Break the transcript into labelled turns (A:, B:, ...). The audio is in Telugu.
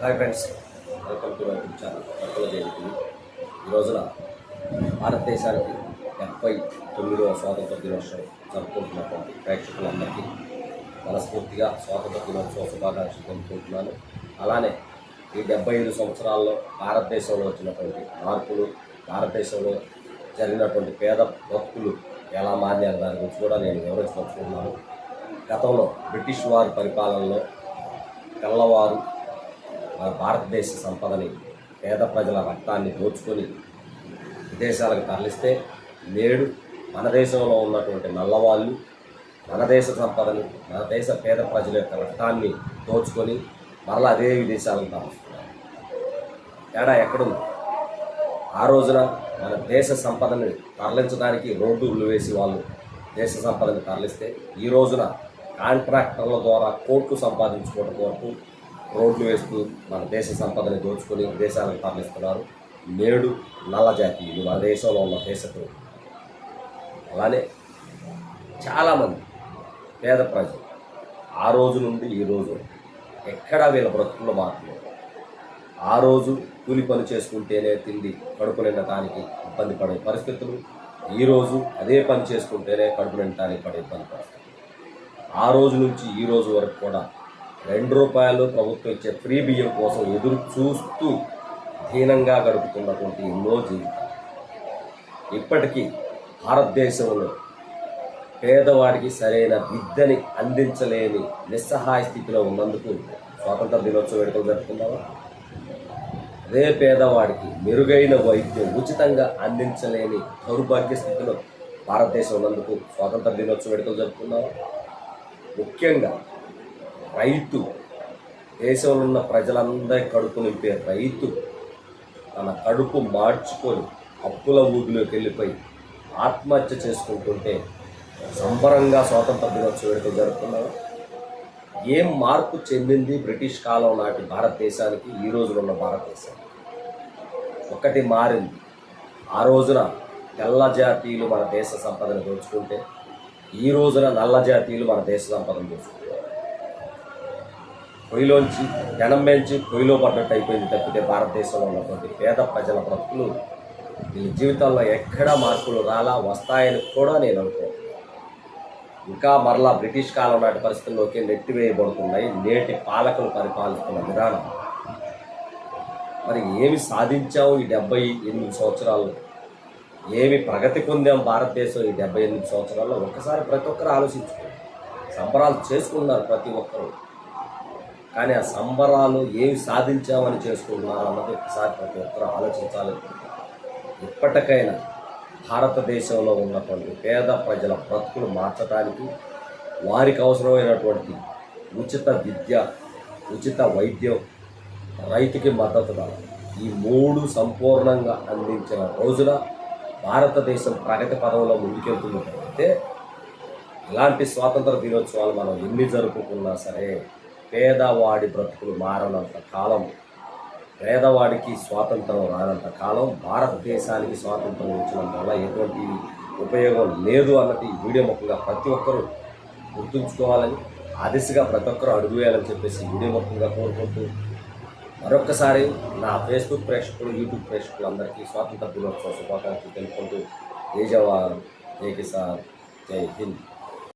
A: Hi friends. Welcome to my YouTube channel వర్కల జయంతి. ఈ రోజున భారతదేశానికి డెబ్బై తొమ్మిదవ స్వాతంత్ర దినోత్సవం జరుపుకుంటున్నటువంటి ప్రేక్షకులందరికీ మనస్ఫూర్తిగా స్వాతంత్ర దినోత్సవ శుభాకాంక్షలు తెలుపుకుంటున్నాను. అలానే ఈ డెబ్బై ఐదు సంవత్సరాల్లో భారతదేశంలో వచ్చినటువంటి మార్పులు భారతదేశంలో జరిగినటువంటి పేద భక్తులు ఎలా మారినారు దాని గురించి కూడా నేను వివరించదలుచుకుంటున్నాను. గతంలో బ్రిటిష్ వారి పరిపాలనలో తెల్లవారు మన భారతదేశ సంపదని పేద ప్రజల రక్తాన్ని దోచుకొని విదేశాలకు తరలిస్తే నేడు మన దేశంలో ఉన్నటువంటి నల్లవాళ్ళు మన దేశ సంపదని మన దేశ పేద ప్రజల యొక్క రక్తాన్ని దోచుకొని మరలా అదే విదేశాలకు తరలిస్తున్నారు. తేడా ఎక్కడుంది? ఆ రోజున మన దేశ సంపదని తరలించడానికి రోడ్డులు వేసి వాళ్ళు దేశ సంపదని తరలిస్తే ఈ రోజున కాంట్రాక్టర్ల ద్వారా కోట్లు సంపాదించుకోవడం వరకు రోడ్లు వేస్తూ మన దేశ సంపదని దోచుకొని దేశాలను తరలిస్తున్నారు నేడు నల్ల జాతీయులు మన దేశంలో ఉన్న దేశపు అలానే చాలామంది పేద ప్రజలు ఆ రోజు నుండి ఈ రోజు ఎక్కడా వీళ్ళ బ్రతుకుల్లో మార్పులు లేదు. ఆ రోజు కూలి పని చేసుకుంటేనే తిండి కడుపు నిండటానికి ఇబ్బంది పడే పరిస్థితులు ఈరోజు అదే పని చేసుకుంటేనే కడుపు నిండటానికి పడే ఇబ్బంది పరిస్థితులు ఆ రోజు నుంచి ఈ రోజు వరకు కూడా రెండు రూపాయలు ప్రభుత్వం ఇచ్చే ఫ్రీ బియ్యం కోసం ఎదురు చూస్తూ దీనంగా గడుపుతున్నటువంటి ఎన్నో జీవితాలు. ఇప్పటికీ భారతదేశంలో పేదవాడికి సరైన విద్యని అందించలేని నిస్సహాయ స్థితిలో ఉన్నందుకు స్వాతంత్ర దినోత్సవ వేడుకలు జరుపుకుందామా? అదే పేదవాడికి మెరుగైన వైద్యం ఉచితంగా అందించలేని దౌర్భాగ్య స్థితిలో భారతదేశం ఉన్నందుకు స్వాతంత్ర దినోత్సవ వేడుకలు జరుపుకుందామా? ముఖ్యంగా రైతు. దేశంలో ఉన్న ప్రజలందరి కడుపు నింపే రైతు తన కడుపు మార్చుకొని అప్పుల ఊబిలోకి వెళ్ళిపోయి ఆత్మహత్య చేసుకుంటుంటే సంబరంగా స్వాతంత్ర దినోత్సవ వేడుకలు జరుపుకున్నారు. ఏం మార్పు చెందింది బ్రిటిష్ కాలం నాటి భారతదేశానికి ఈ రోజున ఉన్న భారతదేశానికి ఒకటి మారింది. ఆ రోజున తెల్ల జాతీయులు మన దేశ సంపదను దోచుకుంటే ఈ రోజున నల్ల జాతీయులు మన దేశ సంపదను దోచుకుంటారు. పొయ్యిలోంచి జనం పెంచి పొయ్యిలో పడ్డట్టు అయిపోయింది తప్పితే భారతదేశంలో ఉన్నటువంటి పేద ప్రజల బ్రతుకులు వీళ్ళ జీవితంలో ఎక్కడా మార్పులు రాలా వస్తాయని కూడా నేను అనుకోను. ఇంకా మరలా బ్రిటిష్ కాలం నాటి పరిస్థితుల్లోకి నెట్టివేయబడుతున్నాయి నేటి పాలకులు పరిపాలిస్తున్న విధానం. మరి ఏమి సాధించాము ఈ డెబ్బై ఎనిమిది సంవత్సరాలు ఏమి ప్రగతి పొందాం భారతదేశం ఈ డెబ్బై ఎనిమిది సంవత్సరాల్లో? ఒక్కసారి ప్రతి ఒక్కరు ఆలోచించుకో సంబరాలు చేసుకున్నారు ప్రతి ఒక్కరు. కానీ ఆ సంబరాలు ఏమి సాధించామని చేసుకుంటున్నారు అన్నది ఒకసారి ప్రతి ఒక్కరూ ఆలోచించాలి. ఇప్పటికైనా భారతదేశంలో ఉన్నటువంటి పేద ప్రజల బ్రతుకులు మార్చడానికి వారికి అవసరమైనటువంటి ఉచిత విద్య ఉచిత వైద్యం రైతుకి మద్దతు ధర ఈ మూడు సంపూర్ణంగా అందించిన రోజున భారతదేశం ప్రగతి పదంలో ముందుకెళ్తున్నట్లయితే అయితే ఇలాంటి స్వాతంత్ర దినోత్సవాలు మనం ఎన్ని జరుపుకున్నా సరే పేదవాడి బ్రతుకులు మారనంత కాలం పేదవాడికి స్వాతంత్రం రానంత కాలం భారతదేశానికి స్వాతంత్రం వచ్చినంత వల్ల ఎటువంటి ఉపయోగం లేదు అన్నది వీడియో ముఖంగా ప్రతి ఒక్కరూ గుర్తుంచుకోవాలని ఆ దిశగా ప్రతి ఒక్కరూ అడుగు వేయాలని చెప్పేసి వీడియో ముఖంగా కోరుకుంటూ మరొక్కసారి నా ఫేస్బుక్ ప్రేక్షకులు యూట్యూబ్ ప్రేక్షకులందరికీ స్వాతంత్ర దినోత్సవ శుభాకాంక్షలు తెలుపుకుంటూ జై జవాన్ జై కిసాన్ జై హింద్.